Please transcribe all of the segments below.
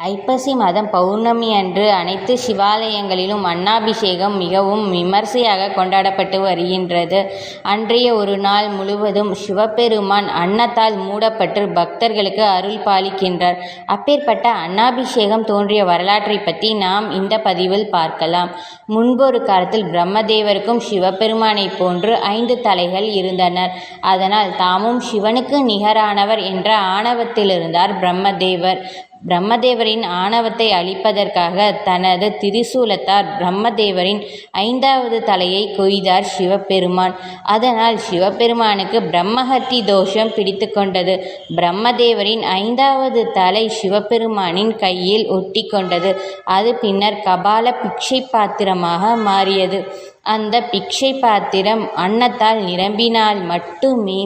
ஐப்பசி மாதம் பௌர்ணமி அன்று அனைத்து சிவாலயங்களிலும் அன்னாபிஷேகம் மிகவும் விமர்சையாக கொண்டாடப்பட்டு வருகின்றது. அன்றைய ஒரு நாள் முழுவதும் சிவபெருமான் அன்னத்தால் மூடப்பட்டு பக்தர்களுக்கு அருள் பாலிக்கின்றார். அப்பேற்பட்ட அன்னாபிஷேகம் தோன்றிய வரலாற்றை பற்றி நாம் இந்த பதிவில் பார்க்கலாம். முன்பொரு காலத்தில் பிரம்மதேவருக்கும் சிவபெருமானை போன்று ஐந்து தலைகள் இருந்தனர். அதனால் தாமும் சிவனுக்கு நிகரானவர் என்ற ஆணவத்தில் இருந்தார் பிரம்மதேவர். பிரம்மதேவரின் ஆணவத்தை அழிப்பதற்காக தனது திரிசூலத்தால் பிரம்மதேவரின் ஐந்தாவது தலையை கொய்தார் சிவபெருமான். அதனால் சிவபெருமானுக்கு பிரம்மஹத்தி தோஷம் பிடித்து கொண்டது. பிரம்மதேவரின் ஐந்தாவது தலை சிவபெருமானின் கையில் ஒட்டி கொண்டது. அது பின்னர் கபால பிக்ஷை பாத்திரமாக மாறியது. அந்த பிக்ஷை பாத்திரம் அன்னத்தால் நிரம்பினால் மட்டுமே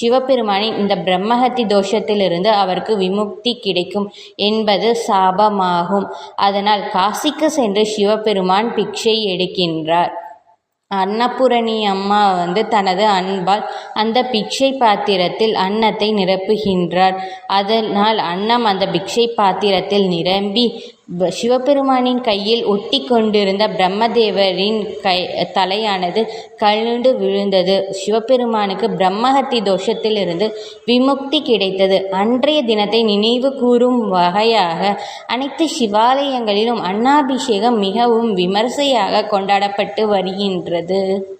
சிவபெருமானின் இந்த பிரம்மஹத்தி தோஷத்திலிருந்து அவருக்கு விமுக்தி கிடைக்கும் என்பது சாபமாகும். அதனால் காசிக்கு சென்று சிவபெருமான் பிக்ஷை எடுக்கின்றார். அன்னபூரணி அம்மா வந்து தனது அன்பால் அந்த பிக்ஷை பாத்திரத்தில் அன்னத்தை நிரப்புகின்றார். அதனால் அன்னம் அந்த பிக்ஷை பாத்திரத்தில் நிரம்பி சிவபெருமானின் கையில் ஒட்டி கொண்டிருந்த பிரம்மதேவரின் கை தலையானது கழுண்டு விழுந்தது. சிவபெருமானுக்கு பிரம்மஹத்தி தோஷத்திலிருந்து விமுக்தி கிடைத்தது. அன்றைய தினத்தை நினைவு கூறும் வகையாக அனைத்து சிவாலயங்களிலும் அன்னாபிஷேகம் மிகவும் விமர்சையாக கொண்டாடப்பட்டு வருகின்றது.